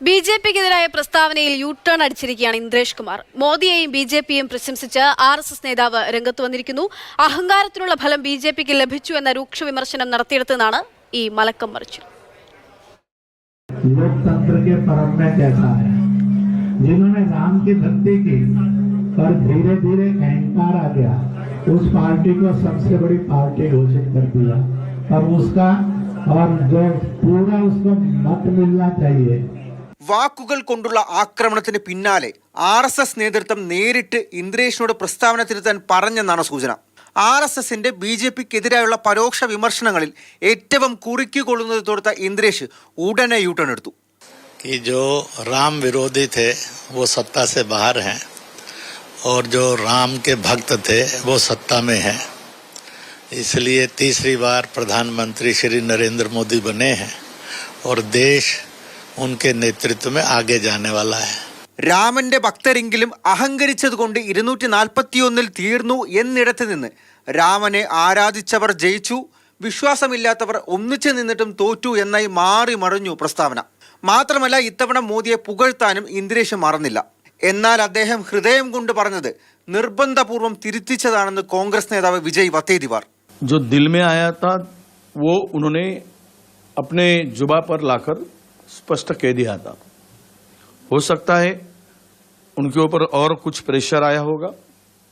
B J പിക്കെതിരായ പ്രസ്താവനയിൽ U turn അടിച്ചിരിക്കുകയാണ് ഇന്ദ്രേഷ് കുമാർ മോദിയെയും ബി ജെ പിയും പ്രശംസിച്ച് ആർ എസ് എസ് നേതാവ് രംഗത്ത് വന്നിരിക്കുന്നു അഹങ്കാരത്തിനുള്ള ഫലം ബി ജെ പിക്ക് ലഭിച്ചു എന്ന രൂക്ഷ വിമർശനം നടത്തിയെടുത്തെന്നാണ് ഈ മലക്കം മറിച്ചു लोकतंत्र के परम में कैसा है जिन्होंने राम की धरती की पर धीरे धीरे अहंकार आ गया उस पार्टी को सबसे बड़ी पार्टी घोषित कर दिया और उसका और जो पूरा उसको मत मिलना चाहिए വാക്കുകൾ കൊണ്ടുള്ള ആക്രമണത്തിന് പിന്നാലെ ആർ എസ് എസ് നേതൃത്വം നേരിട്ട് ഇന്ദ്രേഷിനോട് പ്രസ്താവന തിരുത്താൻ പറഞ്ഞെന്നാണ് സൂചന ആർ എസ് എസിന്റെ ബി ജെ പിക്കെതിരായുള്ള പരോക്ഷ വിമർശനങ്ങളിൽ ഏറ്റവും കുറുക്കിക്കൊള്ളുന്നത് തോർത്ത ഇന്ദ്രേഷ് ഉടനെ യൂട്ടേൺ എടുത്തു कि जो राम विरोधी थे वो सत्ता से बाहर हैं और जो राम के भक्त थे वो सत्ता में हैं इसलिए तीसरी बार प्रधानमंत्री श्री नरेंद्र मोदी बने हैं और देश उनके नेतृत्व में आगे जाने वाला है രാമന്റെ ഭക്തരെങ്കിലും അഹങ്കരിച്ചതുകൊണ്ട് ഇരുന്നൂറ്റി നാൽപ്പത്തിയൊന്നിൽ തീർന്നു എന്നിടത്ത് നിന്ന് രാമനെ ആരാധിച്ചവർ ജയിച്ചു വിശ്വാസമില്ലാത്തവർ ഒന്നിച്ചു നിന്നിട്ടും തോറ്റു എന്നായി മാറി മറിഞ്ഞു പ്രസ്താവന മാത്രമല്ല ഇത്തവണ മോദിയെ പുകഴ്ത്താനും ഇന്ദ്രേഷ് മറന്നില്ല എന്നാൽ അദ്ദേഹം ഹൃദയം കൊണ്ട് പറഞ്ഞത് നിർബന്ധപൂർവ്വം തിരുത്തിച്ചതാണെന്ന് കോൺഗ്രസ് നേതാവ് വിജയ് വത്തേതിവാർ जो दिल में आया था वो उन्होंने अपने जुबा पर लाकर स्पष्ट कह दिया था हो सकता है उनके ऊपर और कुछ प्रेशर आया होगा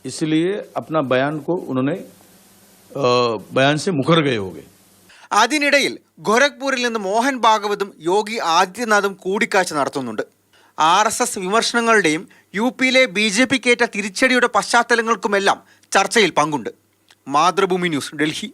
इसलिए अपना बयान को उन्होंने अ, बयान से मुकर गए होंगे അതിനിടയിൽ ഗോരഖ്പൂരിൽ നിന്ന് മോഹൻ ഭാഗവതും യോഗി ആദിത്യനാഥും കൂടിക്കാഴ്ച നടത്തുന്നുണ്ട് ആർ എസ് എസ് വിമർശനങ്ങളുടെയും യു പിയിലെ ബി ജെ പിക്കേറ്റ തിരിച്ചടിയുടെ പശ്ചാത്തലങ്ങൾക്കുമെല്ലാം ചർച്ചയിൽ പങ്കുണ്ട് മാതൃഭൂമി ന്യൂസ് ഡൽഹി